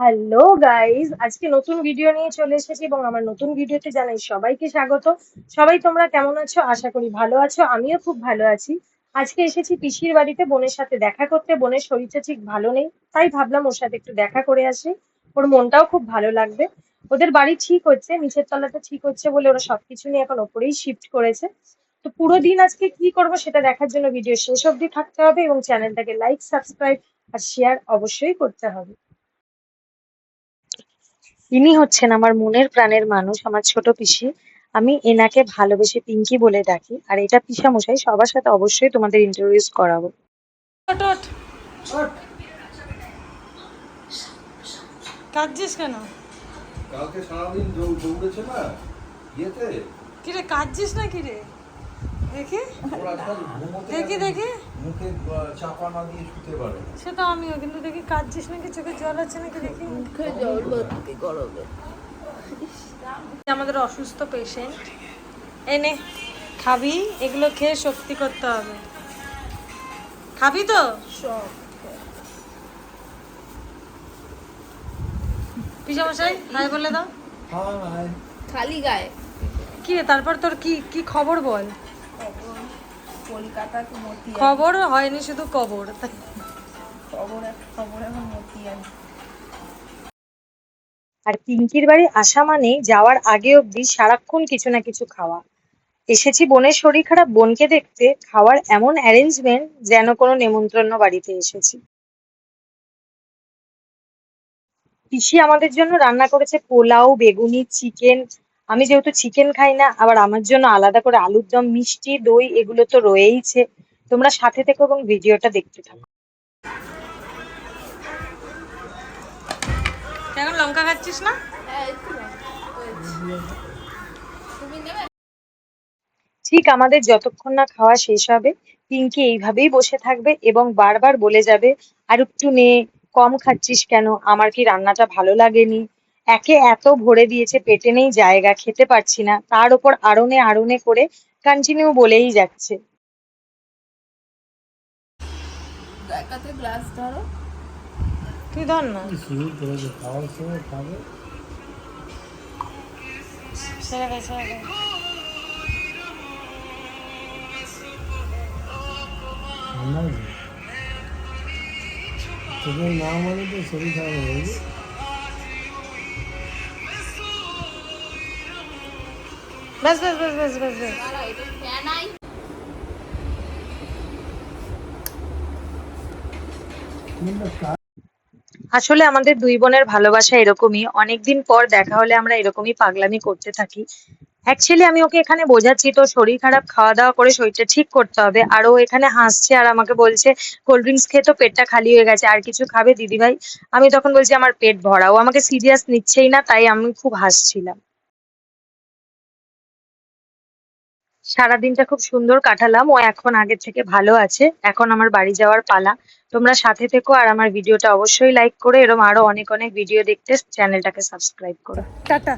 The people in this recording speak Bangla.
হ্যালো গাইস আজকে নতুন ভিডিও নিয়ে চলে এসেছি এবং আমার নতুন ভিডিওতে জানাই সবাইকে স্বাগত। সবাই তোমরা কেমন আছো? আশা করি ভালো আছো। আমিও খুব ভালো আছি। আজকে এসেছি পিসির বাড়িতে বোনের সাথে দেখা করতে। বোনের শরীরটা ঠিক ভালো নেই, তাই ভাবলাম ওর সাথে একটু দেখা করে আসি। ওর মনটাও খুব ভালো লাগবে। ওদের বাড়ি ঠিক হচ্ছে, নিচের তলাটা ঠিক হচ্ছে বলে ওরা সবকিছু নিয়ে এখন ওপরেই শিফট করেছে। তো পুরো দিন আজকে কি করব সেটা দেখার জন্য ভিডিও শেষ অবধি থাকতে হবে এবং চ্যানেলটাকে লাইক সাবস্ক্রাইব আর শেয়ার অবশ্যই করতে হবে। ইনি হচ্ছেন আমার মনের প্রাণের মানুষ আমার ছোট পিসি। আমি এনাকে ভালোবেসে পিঙ্কি বলে ডাকি আর এটা পিসা মশাই সবার সাথে অবশ্যই তোমাদের ইন্টারভিউস করাবো। কাঁদছিস কেন? কালকে সারাদিন দৌড়েছে না ইয়েতে? কিরে কাঁদছিস না কিরে? দেখি। দেখি দেখি। মুখে চাপা না দিয়ে শুতে পারে। সে তো আমিও কিন্তু দেখি কাঁদছিস নাকি চোখে জল আছে নাকি দেখি। মুখে জল ভর্তি গরমে। আমাদের অসুস্থ পেশেন্ট এনে খাবি এগুলো খেয়ে শক্তি করতে হবে। খাবি তো? সব। পিসামশাই হাই বলে দাও। খালি গায়ে। কি রে তারপর তোর কি কি খবর বল? মতিয়া খবর হয়নি শুধু কবর। খবর খবর এখন মতিয়া আর পিঙ্কির বাড়ি আসা মানেই যাওয়ার আগে অবধি সারাক্ষণ কিছু না কিছু খাওয়া। এসেছি বোনের শরীর খারাপ বোনকে দেখতে খাওয়ার এমন অ্যারেঞ্জমেন্ট যেন কোনো নেমন্ত্রণ বাড়িতে এসেছি। পিসি আমাদের জন্য রান্না করেছে পোলাও বেগুনি চিকেন আমি যেহেতু চিকেন খাই না আবার আমার জন্য আলাদা করে আলুর দম মিষ্টি দই এগুলো তো রয়েইছে। তোমরা সাথে থেকো এবং ভিডিওটা দেখতে থাকো। এখন লঙ্কা খাচ্ছিস না? ঠিক আমাদের যতক্ষণ না খাওয়া শেষ হবে পিঙ্কি এইভাবেই বসে থাকবে এবং বারবার বলে যাবে আর একটু নে কম খাচ্ছিস কেন? আমার কি রান্নাটা ভালো লাগেনি? একে এত ভরে দিয়েছে পেটে নেই জায়গা খেতে পারছি না। তার ওপর আড়নে আড়নে করে কন্টিনিউ বলেই যাচ্ছে। গ্লাস ধরো। তুই ধর না। সেরে দে, সেরে দে। তোদের না মানে তো শরীর খারাপ হয়ে ব্যাস ব্যাস ব্যাস ব্যাস ব্যাস আসলে আমাদের দুই বোনের ভালোবাসা এরকমই। অনেকদিন পর দেখা হলে আমরা এরকমই পাগলামি করতে থাকি। অ্যাকচুয়ালি আমি ওকে এখানে বোঝাচ্ছি তো শরীর খারাপ খাওয়া দাওয়া করে শরীরটা ঠিক করতে হবে। আর ও এখানে হাসছে আর আমাকে বলছে কোল্ড ড্রিঙ্কস খেয়ে তো পেটটা খালি হয়ে গেছে, আর কিছু খাবে দিদিভাই? আমি তখন বলছি, আমার পেট ভরা। ও আমাকে সিরিয়াস নিচ্ছেই না, তাই আমি খুব হাসছিলাম। সারাদিনটা খুব সুন্দর কাটালাম। ও এখন আগের থেকে ভালো আছে। এখন আমার বাড়ি যাওয়ার পালা। তোমরা সাথে থেকো আর আমার ভিডিওটা অবশ্যই লাইক করে, এরম আরও অনেক অনেক ভিডিও দেখতে চ্যানেলটাকে সাবস্ক্রাইব করো। টাটা।